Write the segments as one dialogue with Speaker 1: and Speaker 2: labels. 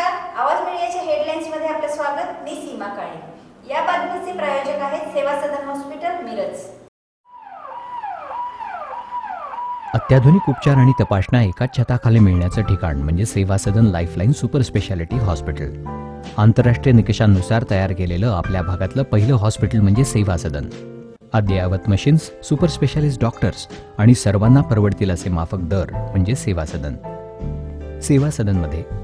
Speaker 1: आवाज मीडियाच्या हेडलाईन्समध्ये आपलं स्वागत. मी सीमा काळे. या बातमीचे प्रायोजक आहेत सेवा सदन हॉस्पिटल मिरज.
Speaker 2: अत्याधुनिक उपचार आणि तपासण्या एकाच छताखाली मिळण्याचं ठिकाण म्हणजे Seva Sadan Lifeline super speciality hospital आंतरराष्ट्रीय निकषांनुसार तयार केलेलं आपल्या भागातलं पहिलं हॉस्पिटल म्हणजे सेवा सदन. अद्ययावत मशीन्स सुपर स्पेशालिस्ट डॉक्टर्स आणि सर्वांना परवडतील असे माफक दर म्हणजे सेवा सदन. सेवा सदनमध्ये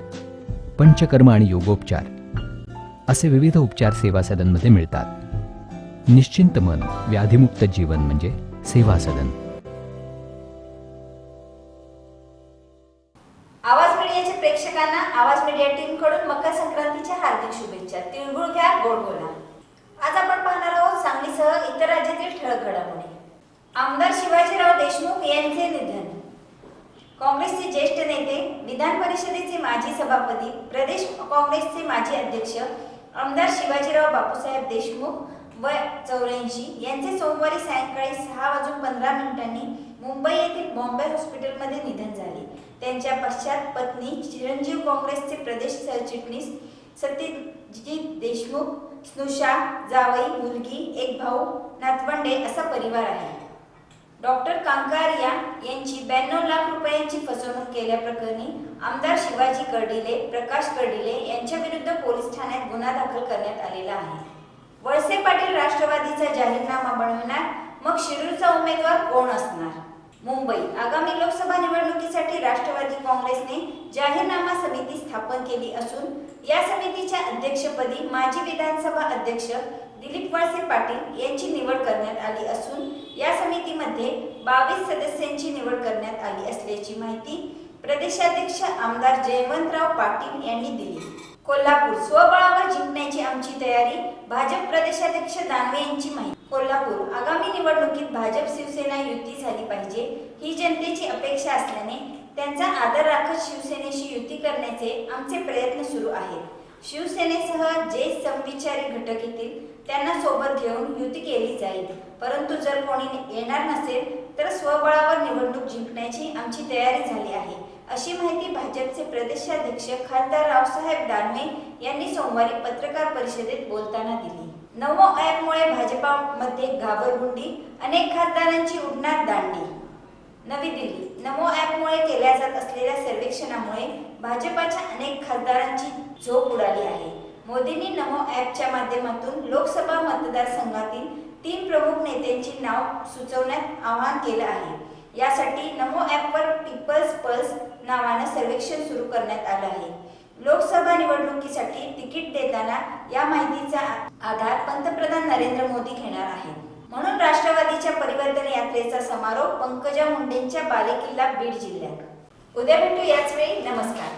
Speaker 2: Panchakarma आणि योगोपचार असे विविध उपचार सेवा सदनमध्ये मिळतात. निश्चिंत मन व्याधिमुक्त जीवन म्हणजे सेवा सदन.
Speaker 1: आवाज मीडियाच्या प्रेक्षकांना आवाज मीडिया टीमकडून मकर संक्रांतीच्या हार्दिक शुभेच्छा. तिळगुळ घ्या गोड बोला. आज आपण पाहणार आहोत सांगलीसह इतर राज्यातील ठळक घडामोडी. आमदार शिवाजीराव देशमुख यांचे निधन. काँग्रेसचे ज्येष्ठ नेते विधान परिषदेचे माजी सभापती प्रदेश काँग्रेसचे माजी अध्यक्ष आमदार शिवाजीराव बापूसाहेब देशमुख व चौऱ्याऐंशी यांचे सोमवारी सायंकाळी सहा वाजून पंधरा मिनिटांनी मुंबई येथील बॉम्बे हॉस्पिटलमध्ये निधन झाले. त्यांच्या पश्चात पत्नी चिरंजीव काँग्रेसचे प्रदेश सरचिटणीस सत्यजित देशमुख स्नुषा जावई मुलगी एक भाऊ नातवंडे असा परिवार आहे. डॉक्टर कांकारिया यांची ब्याण्णव लाख रुपयांची फसवणूक केल्याप्रकरणी आमदार शिवाजी कर्डिले प्रकाश कर्डिले यांच्या विरुद्ध पोलीस ठाण्यात गुन्हा दाखल करण्यात आलेला आहे. वळसे पाटील राष्ट्रवादीचा जाहीरनामा बनवणार मग शिरूरचा उमेदवार कोण असणार? मुंबई आगामी लोकसभा निवडणुकीसाठी राष्ट्रवादी काँग्रेसने जाहीरनामा समिती स्थापन केली असून या समितीच्या अध्यक्षपदी माजी विधानसभा अध्यक्ष दिलीप वळसे पाटील यांची निवड करण्यात आली असून समितीमध्ये बावीस सदस्यांची निवड करण्यात आली असल्याची माहिती प्रदेशाध्यक्ष आमदार जयवंतराव पाटील यांनी दिली. कोल्हापूर स्वबळावर जिंकण्याची आमची तयारी भाजप प्रदेशाध्यक्ष दानवे यांची माहिती. कोल्हापूर आगामी निवडणुकीत भाजप शिवसेना युती झाली पाहिजे ही जनतेची अपेक्षा असल्याने त्यांचा आदर राखत शिवसेनेशी युती करण्याचे आमचे प्रयत्न सुरू आहेत. शिवसेनेसह जे समविचारी घटक येतील त्यांना सोबत घेऊन युती केली जाईल. परंतु जर कोणी येणार नसेल तर स्वबळावर निवडणूक जिंकण्याची आमची तयारी झाली आहे. अशी माहिती भाजपचे प्रदेशाध्यक्ष खासदार रावसाहेब दानवे यांनी सोमवारी पत्रकार परिषदेत बोलताना दिली. नमो ॲपमुळे भाजपामध्ये घाबरगुंडी अनेक खासदारांची उडणार दांडी. नवी दिल्ली. नमो ॲपमुळे केल्या जात असलेल्या सर्वेक्षणामुळे भाजपाच्या अनेक खासदारांची झोप उडाली आहे. मोदींनी नमो ॲपच्या माध्यमातून लोकसभा मतदारसंघातील तीन प्रमुख नेत्यांची नाव सुचवण्यात आवाहन केलं आहे. यासाठी नमो ॲपवर पीपल्स पल्स नावानं सर्वेक्षण सुरू करण्यात आलं आहे. लोकसभा निवडणुकीसाठी तिकीट देताना या माहितीचा आधार पंतप्रधान नरेंद्र मोदी घेणार आहेत. म्हणून राष्ट्रवादीच्या परिवर्तन यात्रेचा समारोप पंकजा मुंडेंच्या बालेकिल्ला बीड जिल्ह्यात. उद्या भेटू याच वेळी. नमस्कार.